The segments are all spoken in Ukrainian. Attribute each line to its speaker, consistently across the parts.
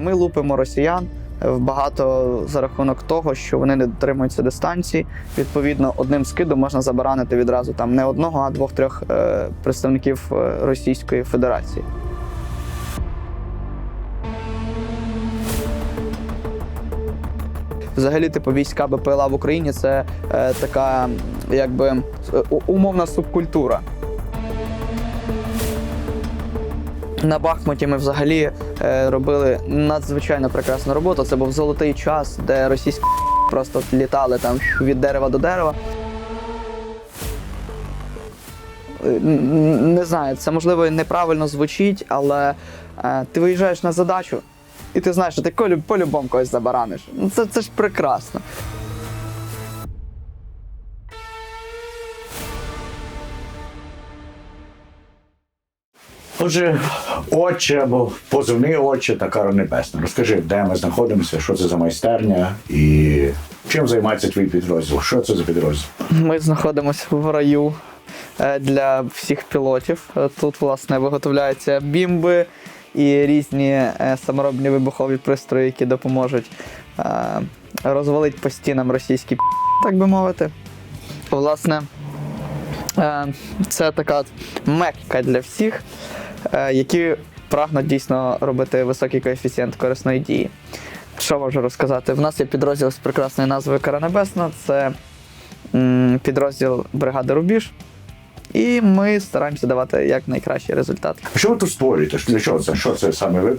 Speaker 1: Ми лупимо росіян е, багато за рахунок того, що вони не дотримуються дистанції. Відповідно, одним скидом можна забаранити відразу там не одного, а двох-трьох е, представників е, Російської Федерації. Взагалі, типу, війська БПЛА в Україні це е, така, якби умовна субкультура. На Бахмуті ми взагалі е, робили надзвичайно прекрасну роботу. Це був золотий час, де російські просто літали там від дерева до дерева. Е, Не знаю, це можливо неправильно звучить, але е, ти виїжджаєш на задачу, і ти знаєш, що ти по-любому когось забараниш. Ну це, це ж прекрасно.
Speaker 2: Отже, отче або позивний отче та кара небесна. Розкажи, де ми знаходимося, що це за майстерня і чим займається твій підрозділ? Що це за підрозділ?
Speaker 1: Ми знаходимося в раю е, для всіх пілотів. Е, Тут, власне, виготовляються бімби і різні е, саморобні вибухові пристрої, які допоможуть розвалити по стінам російські так би мовити. Власне, це така мекка для всіх, які прагнуть дійсно робити високий коефіцієнт корисної дії. Що можу розказати? В нас є підрозділ з прекрасною назвою Кара Небесна. Це підрозділ бригади Рубіж. І ми стараємося давати як найкращий результат.
Speaker 2: Що ви тут створюєте? Для чого це? Що це саме? Ви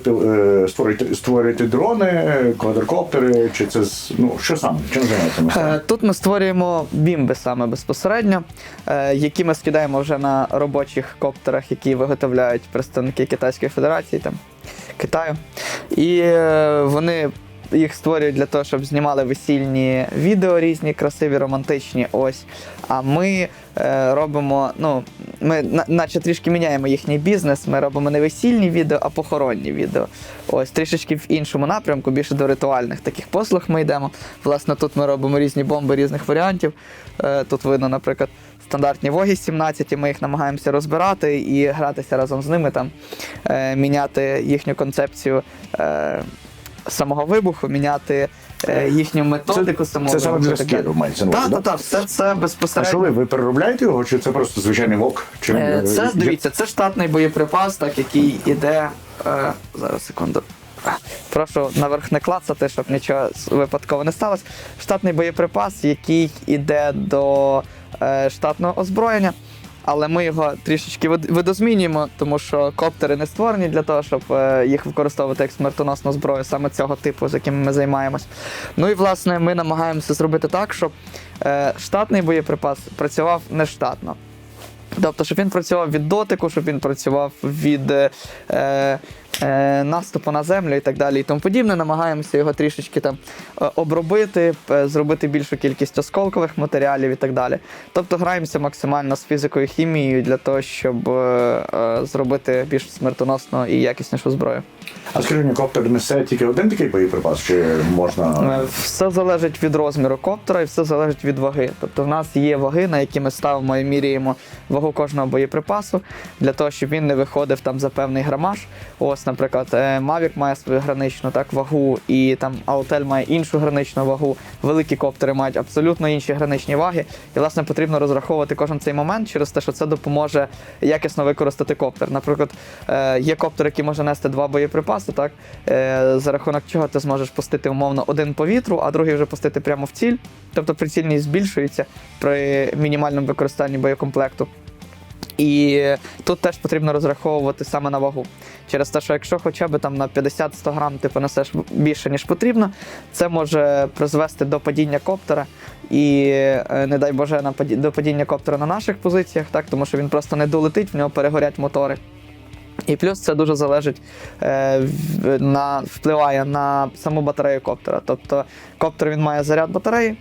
Speaker 2: е, створюєте, створюєте дрони, квадрокоптери? Чи це ну що саме? Чим займається
Speaker 1: Е. Тут ми створюємо бімби саме безпосередньо, е, які ми скидаємо вже на робочих коптерах, які виготовляють представники Китайської Федерації, там Китаю. І вони їх створюють для того, щоб знімали весільні відео різні, красиві, романтичні. Ось. А ми робимо, ну, ми наче трішки міняємо їхній бізнес. Ми робимо не весільні відео, а похоронні відео. Ось трішечки в іншому напрямку, більше до ритуальних таких послуг ми йдемо. Власне, тут ми робимо різні бомби різних варіантів. Е, Тут видно, наприклад, стандартні воги 17, і ми їх намагаємося розбирати і гратися разом з ними, там, е, міняти їхню концепцію. Е, Самого вибуху, міняти е, їхню методику самого
Speaker 2: Це саме для скиду мається на
Speaker 1: Так,
Speaker 2: увазі,
Speaker 1: так, так, все це
Speaker 2: А
Speaker 1: безпосередньо.
Speaker 2: що ви? Ви переробляєте його, чи це просто звичайний вок? Чи
Speaker 1: Е, Це
Speaker 2: е,
Speaker 1: дивіться, це штатний боєприпас, так який іде. Е, зараз секунду. Прошу наверх не клацати, щоб нічого випадково не сталося. Штатний боєприпас, який іде до е, штатного озброєння, але ми його трішечки вид- видозмінюємо, тому що коптери не створені для того, щоб е, їх використовувати як смертоносну зброю, саме цього типу, з яким ми займаємось. Ну і власне ми намагаємося зробити так, щоб е, штатний боєприпас працював нештатно. Тобто, щоб він працював від дотику, щоб він працював від е, е, наступу на землю і так далі і тому подібне. Намагаємося його трішечки там е, обробити, е, зробити більшу кількість осколкових матеріалів і так далі. Тобто граємося максимально з фізикою і хімією для того, щоб е, е, зробити більш смертоносну і якіснішу зброю.
Speaker 2: А скажи мені, коптер несе тільки один такий боєприпас, чи можна.
Speaker 1: Е, Все залежить від розміру коптера і все залежить від ваги. Тобто в нас є ваги, на які ми ставимо і міряємо вагу кожного боєприпасу для того, щоб він не виходив там за певний грамаж. Ось, наприклад, е, Mavic має свою граничну так вагу, і там Autel має іншу граничну вагу. Великі коптери мають абсолютно інші граничні ваги. І власне потрібно розраховувати кожен цей момент через те, що це допоможе якісно використати коптер. Наприклад, е, є коптер, який може нести два боєприпаси, так е, за рахунок чого ти зможеш пустити умовно один по вітру, а другий вже пустити прямо в ціль. Тобто прицільність збільшується при мінімальному використанні боєкомплекту. І тут теж потрібно розраховувати саме на вагу. Через те, що якщо хоча б там на 50-100 грам ти понесеш більше, ніж потрібно, це може призвести до падіння коптера і, е, не дай Боже, на паді- до падіння коптера на наших позиціях, так, тому що він просто не долетить, в нього перегорять мотори. І плюс це дуже залежить е, на, впливає на саму батарею коптера. Тобто коптер він має заряд батареї,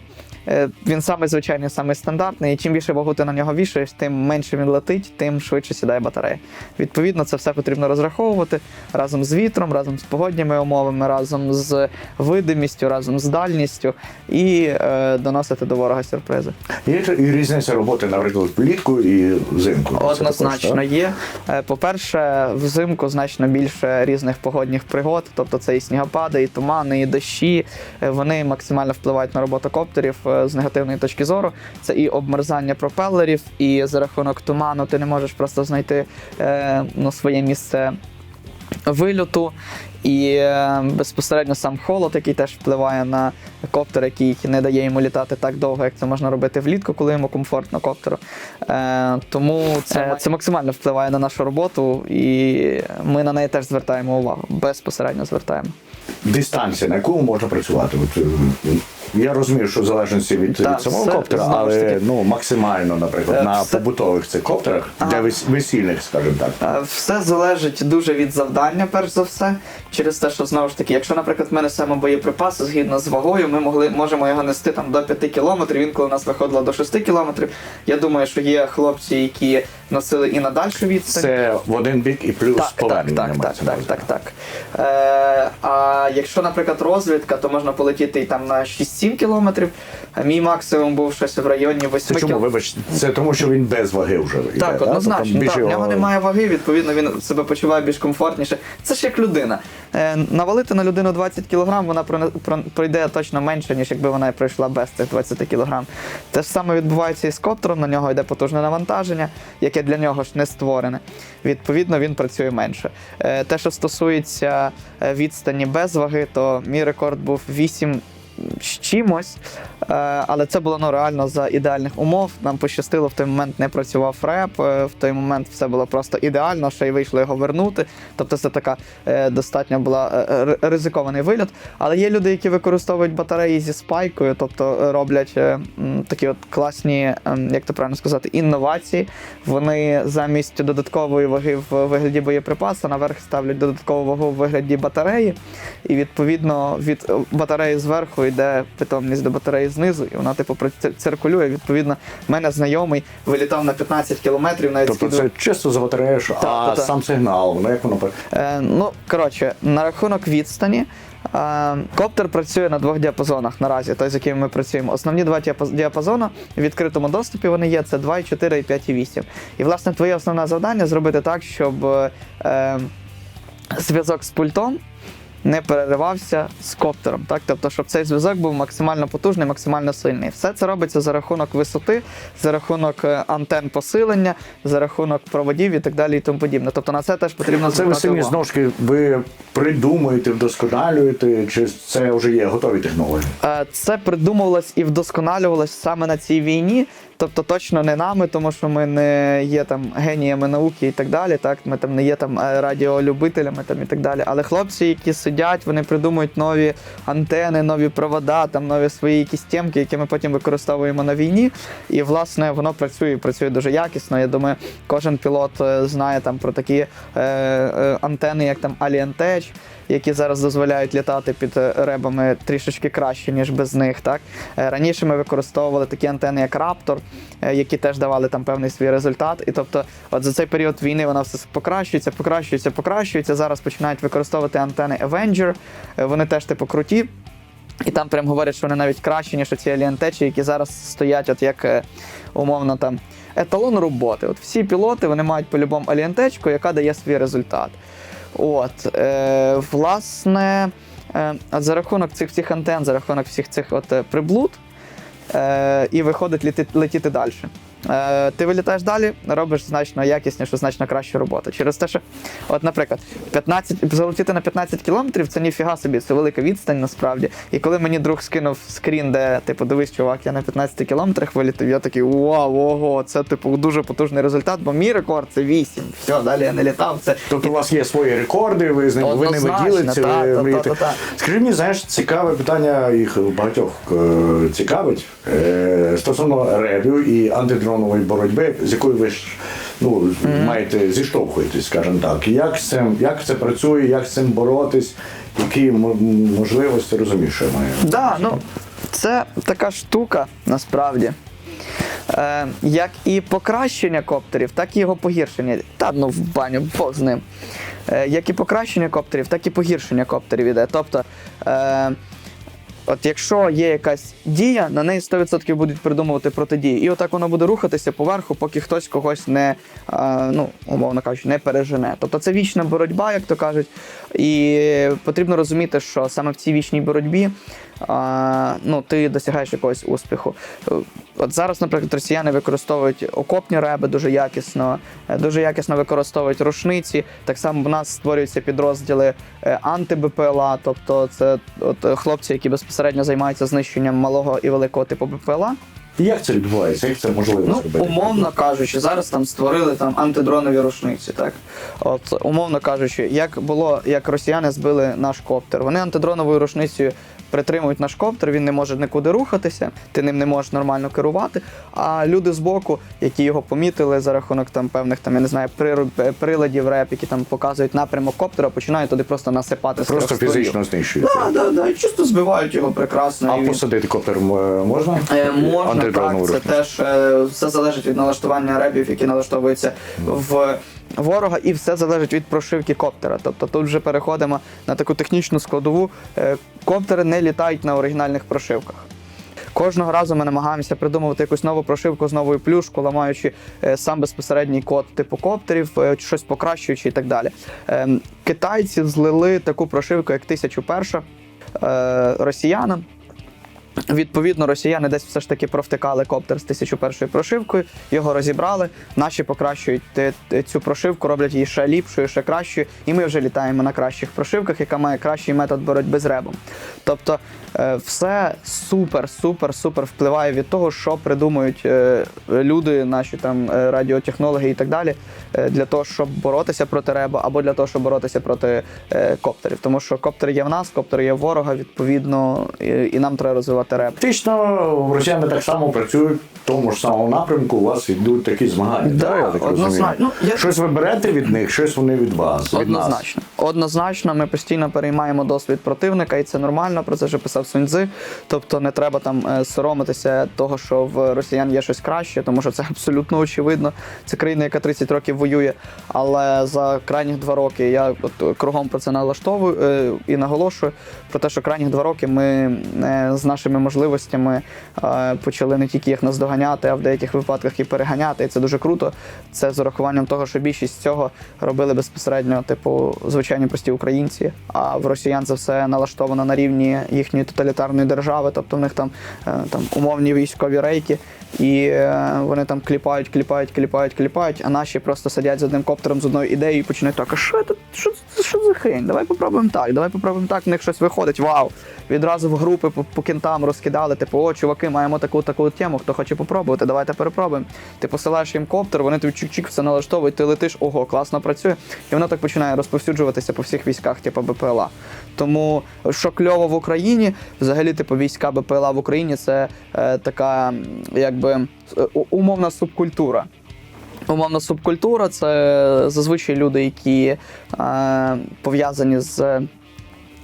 Speaker 1: Він самий звичайний, самий стандартний. І чим більше вагу ти на нього вішаєш, тим менше він летить, тим швидше сідає батарея. Відповідно, це все потрібно розраховувати разом з вітром, разом з погодніми умовами, разом з видимістю, разом з дальністю і е, доносити до ворога сюрпризи.
Speaker 2: Є і різниця роботи, наприклад, влітку і взимку.
Speaker 1: Однозначно
Speaker 2: також,
Speaker 1: є. Е, По-перше, взимку значно більше різних погодних пригод, тобто це і снігопади, і тумани, і дощі. Е, Вони максимально впливають на роботу коптерів е, з негативної точки зору. Це і обмерзання пропелерів, і за рахунок туману ти не можеш просто знайти е, ну, своє місце вильоту. І е, безпосередньо сам холод, який теж впливає на коптер, який не дає йому літати так довго, як це можна робити влітку, коли йому комфортно коптеру. Е, тому це, це максимально впливає на нашу роботу, і ми на неї теж звертаємо увагу. Безпосередньо звертаємо.
Speaker 2: Дистанція, на яку можна працювати? От, е, я розумію, що в залежності від,
Speaker 1: Так,
Speaker 2: від самого
Speaker 1: все
Speaker 2: коптера, але ну, максимально, наприклад,
Speaker 1: Е,
Speaker 2: на побутових цих коптерах, для вес- весільних, скажімо так.
Speaker 1: Е, Все залежить дуже від завдання, перш за все, через те, що знову ж таки, якщо, наприклад, в мене саме боєприпаси згідно з вагою, ми могли можемо його нести там до 5 кілометрів. Інколи у нас виходило до 6 кілометрів. Я думаю, що є хлопці, які носили і на дальшу відстань.
Speaker 2: Це в один бік і плюс
Speaker 1: Так, так,
Speaker 2: повернення.
Speaker 1: так, так,
Speaker 2: на
Speaker 1: так, так, так. Е, а якщо, наприклад, розвідка, то можна полетіти і там на 6-7 кілометрів. А Мій максимум був щось в районі 8
Speaker 2: Це чому,
Speaker 1: кілометрів.
Speaker 2: вибач, це тому, що він без ваги вже йде,
Speaker 1: Так, однозначно.
Speaker 2: Тобто більше
Speaker 1: так, в нього немає ваги, відповідно, він себе почуває більш комфортніше. Це ж як людина. Е, навалити на людину 20 кг, вона пройде точно менше, ніж якби вона пройшла без цих 20 кг. Те ж саме відбувається і з коптером, на нього йде потужне навантаження, яке для нього ж не створене. Відповідно, він працює менше. Е, те, що стосується е, відстані без ваги, то мій рекорд був 8 з чимось, Е, але це було ну, реально за ідеальних умов. Нам пощастило, в той момент не працював реп, е, в той момент все було просто ідеально, ще й вийшло його вернути. Тобто це така е, достатньо була ризикований виліт. Але є люди, які використовують батареї зі спайкою, тобто роблять такі от класні, ем, як то правильно сказати, інновації. Вони замість додаткової ваги в вигляді боєприпасу наверх ставлять додаткову вагу в вигляді батареї. І відповідно від батареї зверху йде питомність до батареї знизу, і вона типу циркулює. Відповідно, в мене знайомий вилітав на 15 кілометрів, навіть
Speaker 2: Тобто
Speaker 1: скидував-
Speaker 2: це чисто забатаєш, а
Speaker 1: так, так.
Speaker 2: сам сигнал, ну як воно
Speaker 1: Е, ну, коротше, на рахунок відстані. Е, коптер працює на двох діапазонах наразі, той, з яким ми працюємо. Основні два діапазони в відкритому доступі вони є: це 2,4 і 5,8. І, власне, твоє основне завдання зробити так, щоб е, зв'язок з пультом не переривався з коптером. Так? Тобто, щоб цей зв'язок був максимально потужний, максимально сильний. Все це робиться за рахунок висоти, за рахунок е, антен посилення, за рахунок проводів і так далі, і тому подібне. Тобто на це теж потрібно
Speaker 2: Це ви самі
Speaker 1: увагу.
Speaker 2: ви придумуєте, вдосконалюєте, чи це вже є готові технології?
Speaker 1: Е, Це придумувалось і вдосконалювалось саме на цій війні. Тобто точно не нами, тому що ми не є там геніями науки і так далі. Так, ми там не є там е, радіолюбителями там і так далі. Але хлопці, які сидять, вони придумують нові антени, нові провода, там нові свої якісь темки, які ми потім використовуємо на війні. І власне воно працює, працює дуже якісно. Я думаю, кожен пілот е, знає там про такі е, е, антени, як там Alien Tech, які зараз дозволяють літати під е, ребами трішечки краще, ніж без них. Так? Е, Раніше ми використовували такі антени, як Raptor, е, які теж давали там певний свій результат. І тобто, от за цей період війни вона все покращується, покращується, покращується. Зараз починають використовувати антени Avenger. Вони теж типу круті. І там прям говорять, що вони навіть кращі, ніж ці алієнтечі, які зараз стоять, от як умовно там еталон роботи. От всі пілоти вони мають по-любому алієнтечку, яка дає свій результат. От, е, власне, е, за рахунок цих всіх антен, за рахунок всіх цих от е, приблуд, е, і виходить летіти, летіти далі. Е, ти вилітаєш далі, робиш значно якіснішу, значно кращу роботу. Через те, що, от, наприклад, 15, залетіти на 15 кілометрів це ніфіга собі, це велика відстань насправді. І коли мені друг скинув скрін, де типу, дивись, чувак, я на 15 кілометрах вилітав, я такий вау, ого, це типу дуже потужний результат, бо мій рекорд це 8. Все, далі я не літав. Це
Speaker 2: Тобто у вас є свої рекорди, ви з ними ви не
Speaker 1: Однозначно, та,
Speaker 2: ви
Speaker 1: та, та, та, та.
Speaker 2: Скажи мені, знаєш, цікаве питання їх багатьох е, цікавить е, стосовно ребів і антидронової боротьби, з якою ви ж ну, маєте зіштовхуєтесь, скажімо так. Як цим, як це працює, як з цим боротись, які можливості розумієш, що я маю?
Speaker 1: Да, ну Це така штука насправді. Е, як і покращення коптерів, так і його погіршення. Та ну в баню, Бог з ним. Е, як і покращення коптерів, так і погіршення коптерів іде. Тобто, е, от якщо є якась дія, на неї 100% будуть придумувати протидії. І отак воно буде рухатися поверху, поки хтось когось не, е, ну, умовно кажучи, не пережене. Тобто це вічна боротьба, як то кажуть. І потрібно розуміти, що саме в цій вічній боротьбі а, ну, ти досягаєш якогось успіху. От зараз, наприклад, росіяни використовують окопні реби дуже якісно, е, дуже якісно використовують рушниці. Так само в нас створюються підрозділи е, анти-БПЛА, тобто це от, е, хлопці, які безпосередньо займаються знищенням малого і великого типу БПЛА.
Speaker 2: І як це відбувається? Як це можливо
Speaker 1: Ну,
Speaker 2: зробити?
Speaker 1: умовно кажучи, зараз там створили там антидронові рушниці. Так, от умовно кажучи, як було, як росіяни збили наш коптер. Вони антидроновою рушницею притримують наш коптер, він не може нікуди рухатися, ти ним не можеш нормально керувати. А люди збоку, які його помітили за рахунок там певних там, я не знаю, приру- приладів реп, які там показують напрямок коптера, починають туди просто насипати
Speaker 2: Просто фізично знищується.
Speaker 1: Так, так, так, чисто збивають його прекрасно.
Speaker 2: А
Speaker 1: він-
Speaker 2: посадити коптер можна?
Speaker 1: Е, Можна, так, це теж е, все залежить від налаштування ребів, які налаштовуються в ворога, і все залежить від прошивки коптера. Тобто тут вже переходимо на таку технічну складову. Е, Коптери не літають на оригінальних прошивках. Кожного разу ми намагаємося придумувати якусь нову прошивку з новою плюшку, ламаючи е, сам безпосередній код типу коптерів, е, щось покращуючи і так далі. Е, китайці злили таку прошивку, як 1001 е, росіянам. Відповідно, росіяни десь все ж таки провтикали коптер з 1001 прошивкою, його розібрали. Наші покращують цю прошивку, роблять її ще ліпшою, ще кращою, і ми вже літаємо на кращих прошивках, яка має кращий метод боротьби з ребом. Тобто, е, все супер, супер, супер впливає від того, що придумують е, люди, наші там е, радіотехнологи і так далі, для того, щоб боротися проти реба, або для того, щоб боротися проти коптерів. Тому що коптери є в нас, коптери є ворога, відповідно, і нам треба розвивати реб.
Speaker 2: Фактично, росіяни так само працюють в тому ж самому напрямку, у вас йдуть такі змагання.
Speaker 1: Да,
Speaker 2: я так
Speaker 1: однозначно. Ну, я-
Speaker 2: Щось ви берете від них, щось вони від вас. Від нас.
Speaker 1: Однозначно. Однозначно, ми постійно переймаємо досвід противника, і це нормально. Про це вже писав Суньцзи. Тобто не треба там е, соромитися того, що в росіян є щось краще, тому що це абсолютно очевидно. Це країна, яка 30 років воює. Але за крайніх два роки я от кругом про це налаштовую е, і наголошую про те, що крайніх два роки ми е, з нашими можливостями е, почали не тільки їх наздоганяти, а в деяких випадках і переганяти. І це дуже круто. Це з урахуванням того, що більшість цього робили безпосередньо, типу, звичайні прості українці. А в росіян це все налаштовано на рівні їхньої тоталітарної держави, тобто в них там, е, там умовні військові рейки, і е, вони там кліпають, кліпають, кліпають, кліпають, а наші просто сидять з одним коптером з одною ідеєю і починають так, а що це? Що, що за хрень? Давай попробуємо так, давай попробуємо так, в них щось виходить. Вау! Відразу в групи по, по кінтам розкидали, типу, о, чуваки, маємо таку таку тему, хто хоче попробувати, давайте перепробуємо. Ти посилаєш їм коптер, вони тобі чик-чик все налаштовують, ти летиш, ого, класно працює. І воно так починає розповсюджуватися по всіх військах, типу БПЛА. Тому що кльово в Україні, взагалі, типу, війська БПЛА в Україні це е, така, якби е, умовна субкультура. Умовна субкультура це зазвичай люди, які е, пов'язані з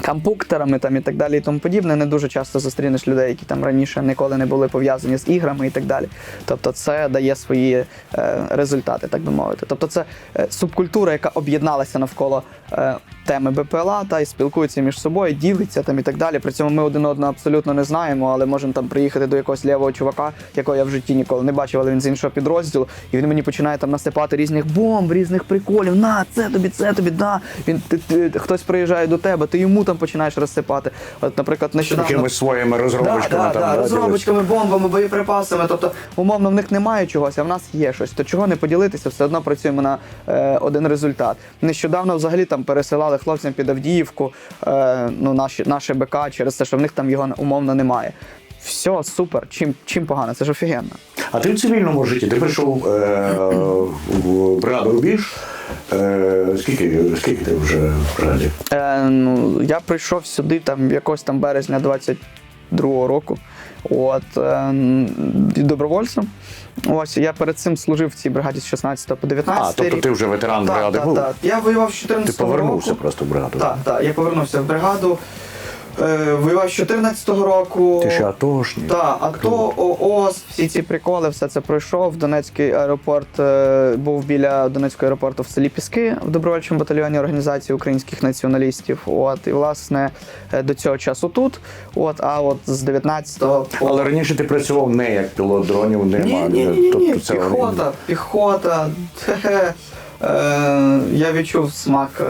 Speaker 1: компуктерами там і так далі і тому подібне. Не дуже часто зустрінеш людей, які там раніше ніколи не були пов'язані з іграми і так далі. Тобто це дає свої е, результати, так би мовити. Тобто це е, субкультура, яка об'єдналася навколо е, теми БПЛА та і спілкується між собою, ділиться там і так далі. При цьому ми один одного абсолютно не знаємо, але можемо там приїхати до якогось лівого чувака, якого я в житті ніколи не бачив, але він з іншого підрозділу, і він мені починає там насипати різних бомб, різних приколів. На, це тобі, це тобі, да. Він ти, ти- хтось приїжджає до тебе, ти йому там починаєш розсипати. От, наприклад, нещодавно.
Speaker 2: Якимись своїми розробочками
Speaker 1: Да, да,
Speaker 2: там.
Speaker 1: да,
Speaker 2: да,
Speaker 1: розробочками, бомбами, боєприпасами. Тобто, умовно, в них немає чогось, а в нас є щось. То чого не поділитися, все одно працюємо на е, один результат. Нещодавно взагалі там пересилали хлопцям під Авдіївку е, ну, наші, наше БК через те, що в них там його умовно немає. Все, супер. Чим, чим погано? Це ж офігенно.
Speaker 2: А ти в цивільному житті, ти прийшов е, в бригаду Рубіж. Е, скільки, скільки ти вже в бригаді?
Speaker 1: Е, ну, я прийшов сюди там якось там березня 22-го року. От е, добровольцем. Ось я перед цим служив в цій бригаді з 16 по 19
Speaker 2: А, тобто
Speaker 1: рік.
Speaker 2: ти вже ветеран
Speaker 1: так,
Speaker 2: бригади
Speaker 1: так,
Speaker 2: був?
Speaker 1: так. Я воював з
Speaker 2: Ти повернувся
Speaker 1: року.
Speaker 2: просто в бригаду.
Speaker 1: Так, так. Я повернувся в бригаду. Е, воював з 14-го року.
Speaker 2: Ти ще атошник.
Speaker 1: Так, АТО, ООС, всі ці приколи, все це пройшов. Донецький аеропорт е, був біля Донецького аеропорту в селі Піски в добровольчому батальйоні організації українських націоналістів. От і власне е, до цього часу тут. От, а от з 19-го по
Speaker 2: Але раніше ти працював не як пілот дронів, не
Speaker 1: ні,
Speaker 2: мав.
Speaker 1: ні, ні, ні,
Speaker 2: Тобто це
Speaker 1: піхота, піхота. Хе-хе. Е, я відчув смак е,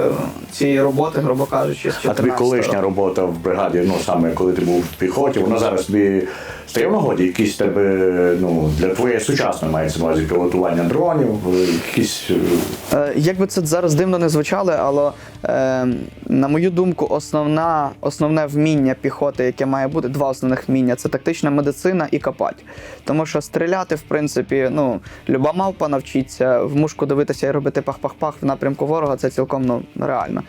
Speaker 1: цієї роботи, грубо кажучи, з
Speaker 2: А тобі
Speaker 1: 14-го.
Speaker 2: колишня робота в бригаді, ну саме коли ти був в піхоті, вона зараз тобі стає в нагоді, якісь тебе, ну, для твоєї сучасної мається увазі пілотування дронів, е, якісь. е,
Speaker 1: Е, Як би це зараз дивно не звучало, але на мою думку, основна, основне вміння піхоти, яке має бути, два основних вміння це тактична медицина і копать. Тому що стріляти, в принципі, ну, люба мавпа навчиться в мушку дивитися і робити пах-пах-пах в напрямку ворога, це цілком ну, реально.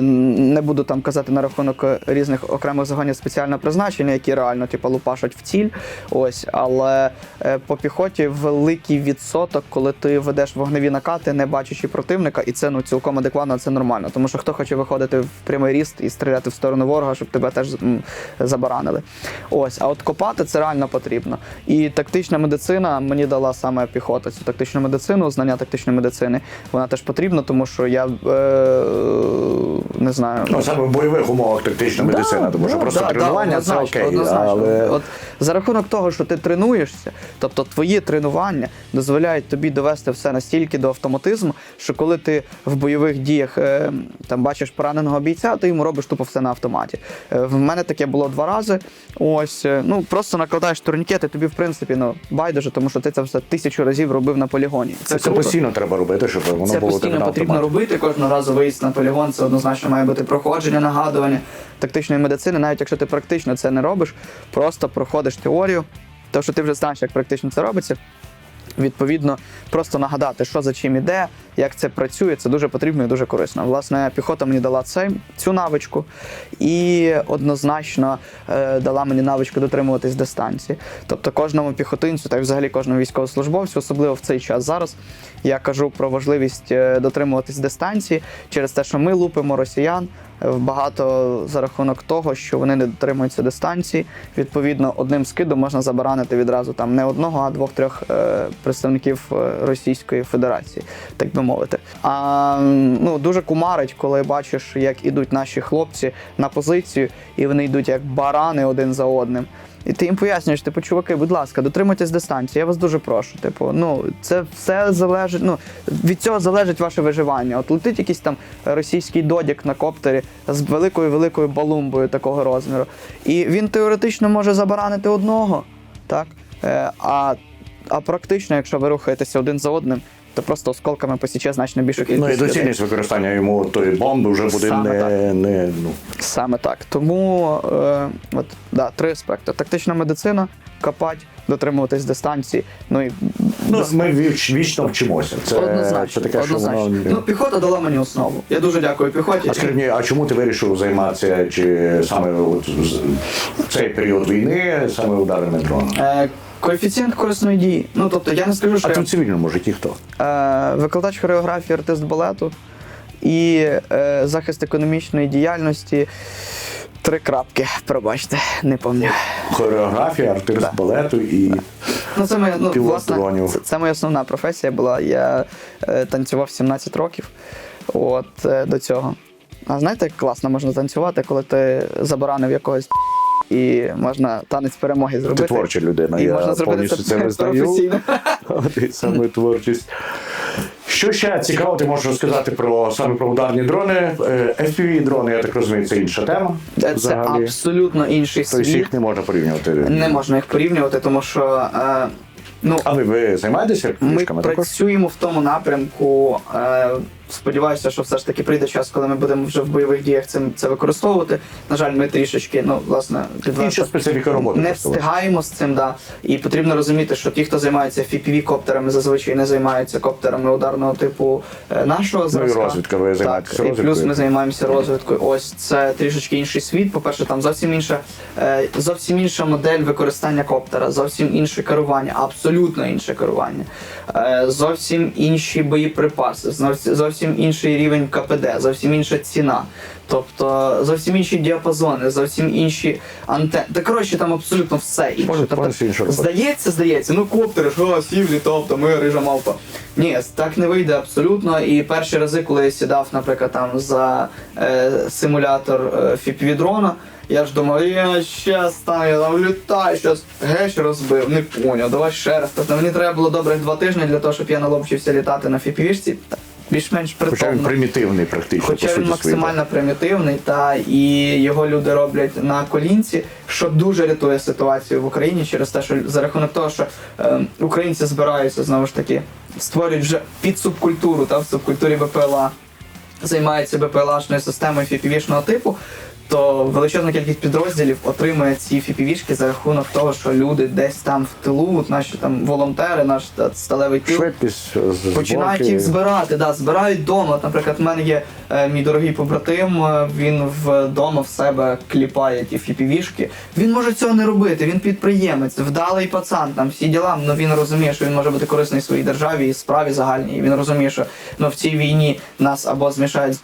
Speaker 1: Не буду там казати на рахунок різних окремих загонів спеціального призначення, які реально типу, лупашать в ціль. Ось, але е, по піхоті великий відсоток, коли ти ведеш вогневі накати, не бачачи противника, і це ну цілком адекватно, це нормально. Тому що хто хоче виходити в прямий ріст і стріляти в сторону ворога, щоб тебе теж м, забаранили. Ось, а от копати це реально потрібно. І тактична медицина мені дала саме піхота. Цю тактичну медицину, знання тактичної медицини, вона теж потрібна, тому що я е, не знаю.
Speaker 2: Ну, саме в бойових умовах тактична медицина, тому що
Speaker 1: да,
Speaker 2: просто
Speaker 1: да,
Speaker 2: тренування
Speaker 1: да,
Speaker 2: це
Speaker 1: однозначно,
Speaker 2: окей.
Speaker 1: однозначно.
Speaker 2: Але
Speaker 1: От за рахунок того, що ти тренуєшся, тобто твої тренування дозволяють тобі довести все настільки до автоматизму, що коли ти в бойових діях е, там бачиш пораненого бійця, ти йому робиш тупо все на автоматі. Е, в мене таке було два рази. Ось, е, ну просто накладаєш турнікети, тобі в принципі ну байдуже, тому що ти це все тисячу разів робив на полігоні.
Speaker 2: це, це
Speaker 1: круто.
Speaker 2: постійно треба робити, щоб воно
Speaker 1: Це
Speaker 2: було
Speaker 1: постійно
Speaker 2: на
Speaker 1: потрібно робити. Кожного разу виїзд на полігон. Це однозначно має бути проходження, нагадування тактичної медицини. Навіть якщо ти практично це не робиш, просто проходиш теорію, тому що ти вже знаєш, як практично це робиться. Відповідно, просто нагадати, що за чим іде, як це працює, це дуже потрібно і дуже корисно. Власне, піхота мені дала це, цю навичку і однозначно е, дала мені навичку дотримуватись дистанції. Тобто кожному піхотинцю, та й взагалі кожному військовослужбовцю, особливо в цей час зараз, я кажу про важливість е, дотримуватись дистанції через те, що ми лупимо росіян. е, Багато за рахунок того, що вони не дотримуються дистанції. Відповідно, одним скидом можна забаранити відразу там не одного, а двох-трьох е, представників Російської Федерації, так би. А ну дуже кумарить, коли бачиш, як ідуть наші хлопці на позицію, і вони йдуть як барани один за одним. І ти їм пояснюєш, типу, чуваки, будь ласка, дотримуйтесь дистанції, я вас дуже прошу. Типу, ну це все залежить. Ну від цього залежить ваше виживання. От летить якийсь там російський додік на коптері з великою великою балумбою такого розміру. І він теоретично може забаранити одного, так? Е, а, а практично, якщо ви рухаєтеся один за одним, то просто осколками посіче значно більшу кількість.
Speaker 2: Ну і
Speaker 1: людей.
Speaker 2: доцільність використання йому тої бомби вже буде
Speaker 1: Саме
Speaker 2: не,
Speaker 1: так.
Speaker 2: не ну,
Speaker 1: Саме так. Тому е, от, да, три аспекти: тактична медицина, копать, дотримуватись дистанції. Ну і
Speaker 2: Ну, ми віч, вічно вчимося. Це,
Speaker 1: однозначно.
Speaker 2: це таке, що воно.
Speaker 1: Ну, піхота дала мені основу. Я дуже дякую піхоті.
Speaker 2: А скажи мені, а чому ти вирішив займатися чи саме от цей період війни, саме ударами дроном?
Speaker 1: Е, коефіцієнт корисної дії. Ну тобто я не скажу, що
Speaker 2: А
Speaker 1: я
Speaker 2: ти в цивільному житті хто?
Speaker 1: е, викладач хореографії, артист балету і е, захист економічної діяльності. Три крапки, пробачте, не пам'ятаю.
Speaker 2: Хореографія, артист
Speaker 1: Да.
Speaker 2: балету і
Speaker 1: Ну, це моя, ну,
Speaker 2: Пілот
Speaker 1: власне,
Speaker 2: дронів.
Speaker 1: це, це моя основна професія була. Я е, танцював 17 років от, е, до цього. А знаєте, як класно можна танцювати, коли ти забаранив якогось і можна танець перемоги зробити.
Speaker 2: ти творча людина.
Speaker 1: І
Speaker 2: я
Speaker 1: можна зробити
Speaker 2: повністю це визнаю.
Speaker 1: професійно.
Speaker 2: Саме творчість. Що ще цікаво, ти можеш розказати про саме про ударні дрони. Е, FPV дрони, я так розумію, це інша тема.
Speaker 1: Це
Speaker 2: взагалі.
Speaker 1: абсолютно інший
Speaker 2: Тобто їх не можна порівнювати.
Speaker 1: Не можна їх порівнювати, тому що е, ну,
Speaker 2: А ви, ви займаєтеся
Speaker 1: Ми
Speaker 2: також?
Speaker 1: працюємо в тому напрямку. Е, сподіваюся, що все ж таки прийде час, коли ми будемо вже в бойових діях цим це використовувати. На жаль, ми трішечки, ну власне,
Speaker 2: Інша специфіка роботи.
Speaker 1: не встигаємо з цим, да. І потрібно розуміти, що ті, хто займається fpv коптерами, зазвичай не займаються коптерами ударного типу е, нашого
Speaker 2: Ну і розвідка, ви
Speaker 1: Так,
Speaker 2: займаєтеся
Speaker 1: і плюс ми займаємося розвідкою. Ось це трішечки інший світ. По-перше, там зовсім інша, е, зовсім інша модель використання коптера, зовсім інше керування, абсолютно інше керування, е, зовсім інші боєприпаси, зовсім зовсім інший рівень КПД, зовсім інша ціна. Тобто зовсім інші діапазони, зовсім інші антенни. Та коротше, там абсолютно все інше. Тобто, здається, здається, ну коптери, що сів, літав, там ми рижа мавпа. Ні, так не вийде абсолютно. І перші рази, коли я сідав, наприклад, там за е, симулятор е, фіпвідрона, я ж думав, я щас там, я там літаю, щас геш розбив, не поняв, давай ще раз. Тобто мені треба було добрих два тижні для того, щоб я наловчився літати на фіпвішці. Більш-менш
Speaker 2: Хоча він примітивний практично. по
Speaker 1: Хоча
Speaker 2: суті
Speaker 1: він
Speaker 2: максимально
Speaker 1: максимально примітивний, та і його люди роблять на колінці, що дуже рятує ситуацію в Україні через те, що за рахунок того, що е, українці збираються знову ж таки, створюють вже під субкультуру та в субкультурі БПЛА, Займається БПЛАшною системою фіпівішного типу. То величезна кількість підрозділів отримує ці фіпівішки за рахунок того, що люди десь там в тилу, от наші там волонтери, наш та, сталевий тил,
Speaker 2: Швидкість з-
Speaker 1: Починають
Speaker 2: зборки.
Speaker 1: їх збирати, да, збирають вдома. От, Наприклад, в мене є е, мій дорогий побратим, е, він вдома в себе кліпає ті фіпівішки. Він може цього не робити, він підприємець, вдалий пацан, там всі діла. Ну він розуміє, що він може бути корисний своїй державі і справі загальній. І він розуміє, що ну, в цій війні нас або змішають з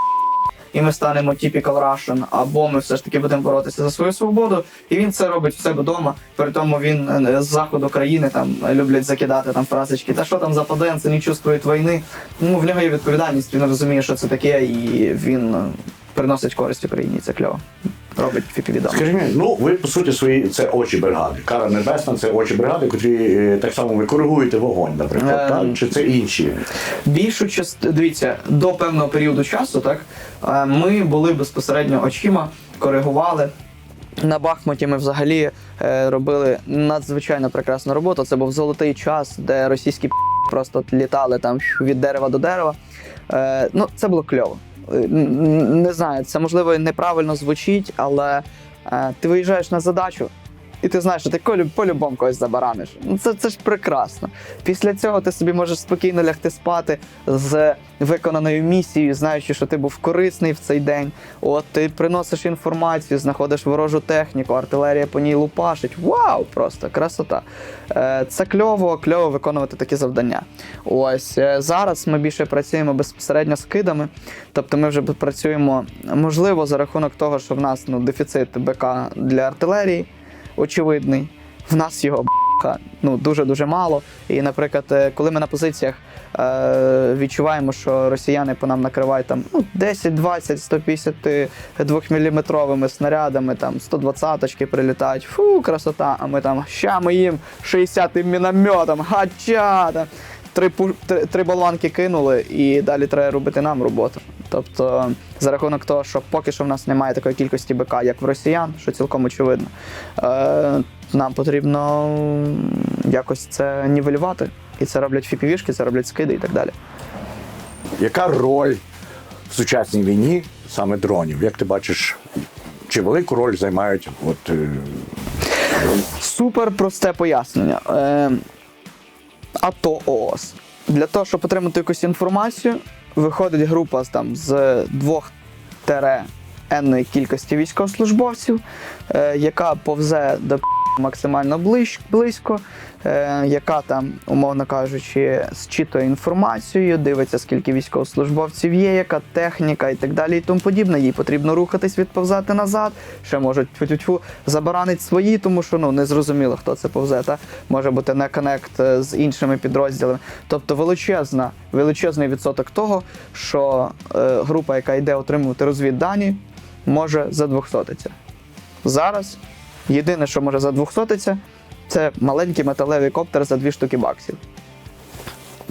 Speaker 1: і ми станемо typical Russian, або ми все ж таки будемо боротися за свою свободу. І він це робить в себе вдома. При тому він е, з заходу країни там люблять закидати там фразочки. Та що там западенці, не чувствують війни. Ну в нього є відповідальність. Він розуміє, що це таке, і він е, приносить користь Україні. Це кльово. Робить.
Speaker 2: Скажи мені, ну ви по суті свої це очі бригади. Кара Небесна це очі бригади, котрі е, так само ви коригуєте вогонь, наприклад,
Speaker 1: Ем.
Speaker 2: так? Чи це інші?
Speaker 1: Більшу частину, дивіться, до певного періоду часу, так е, ми були безпосередньо очима, коригували. На Бахмуті ми взагалі е, робили надзвичайно прекрасну роботу. Це був золотий час, де російські п*** просто літали там від дерева до дерева. Е, ну, це було кльово. Е, Не знаю, це можливо неправильно звучить, але е, ти виїжджаєш на задачу, і ти знаєш, що ти по-любому когось забараниш. Ну це, це ж прекрасно. Після цього ти собі можеш спокійно лягти спати з виконаною місією, знаючи, що ти був корисний в цей день. От ти приносиш інформацію, знаходиш ворожу техніку, артилерія по ній лупашить. Вау! Просто красота. Е, Це кльово, кльово виконувати такі завдання. Ось е, зараз ми більше працюємо безпосередньо з кидами. Тобто ми вже працюємо, можливо, за рахунок того, що в нас ну, дефіцит БК для артилерії очевидний. В нас його ну дуже дуже мало. І, наприклад, е, коли ми на позиціях е, відчуваємо, що росіяни по нам накривають там ну, 10, 20, 152 мм снарядами, там 120 очки прилітають. Фу, красота! А ми там ща ми їм 60-м мінометом, гача! Три, три, три болванки кинули, і далі треба робити нам роботу. Тобто, за рахунок того, що поки що в нас немає такої кількості БК, як в росіян, що цілком очевидно, е, нам потрібно якось це нівелювати. І це роблять фіпівішки, це роблять скиди і так далі.
Speaker 2: Яка роль в сучасній війні саме дронів? Як ти бачиш, чи велику роль займають от, е,
Speaker 1: Супер просте пояснення. Е, АТО ООС. Для того, щоб отримати якусь інформацію, виходить група з, там, з двох тере енної кількості військовослужбовців, е, яка повзе до максимально близько, е, яка там, умовно кажучи, зчитує інформацію, дивиться, скільки військовослужбовців є, яка техніка і так далі, і тому подібне. Їй потрібно рухатись, відповзати назад. Ще можуть тьфу-тьфу-тьфу, забаранить свої, тому що ну не зрозуміло, хто це повзе. Та може бути не коннект е, з іншими підрозділами. Тобто величезна, величезний відсоток того, що е, група, яка йде отримувати розвіддані, може задвохсотитися. Зараз єдине, що може задвохсотитися, це маленький металевий коптер за дві штуки баксів.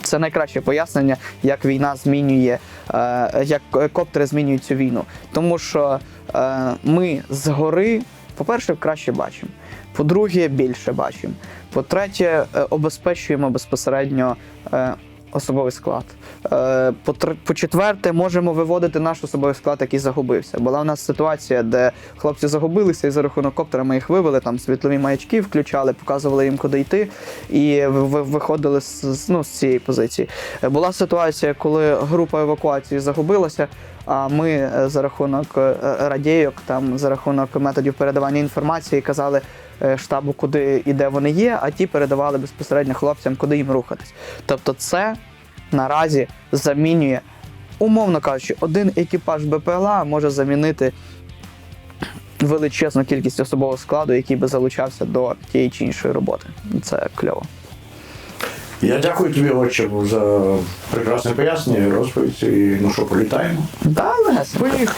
Speaker 1: Це найкраще пояснення, як війна змінює, е, як коптери змінюють цю війну. Тому що е, ми згори, по-перше, краще бачимо. По-друге, більше бачимо. По-третє, е, обезпечуємо безпосередньо особовий склад. Е, по-тр- По-четверте, можемо виводити наш особовий склад, який загубився. Була в нас ситуація, де хлопці загубилися, і за рахунок коптера ми їх вивели, там світлові маячки включали, показували їм, куди йти, і ви- ви- виходили з, ну, з цієї позиції. Е, Була ситуація, коли група евакуації загубилася. А ми е, за рахунок радійок, там за рахунок методів передавання інформації казали штабу, куди і де вони є, а ті передавали безпосередньо хлопцям, куди їм рухатись. Тобто, це наразі замінює умовно кажучи, один екіпаж БПЛА може замінити величезну кількість особового складу, який би залучався до тієї чи іншої роботи. Це кльово.
Speaker 2: Я дякую тобі, отче, за прекрасне пояснення, розповідь. І, ну що, політаємо.
Speaker 1: Да, легесенько.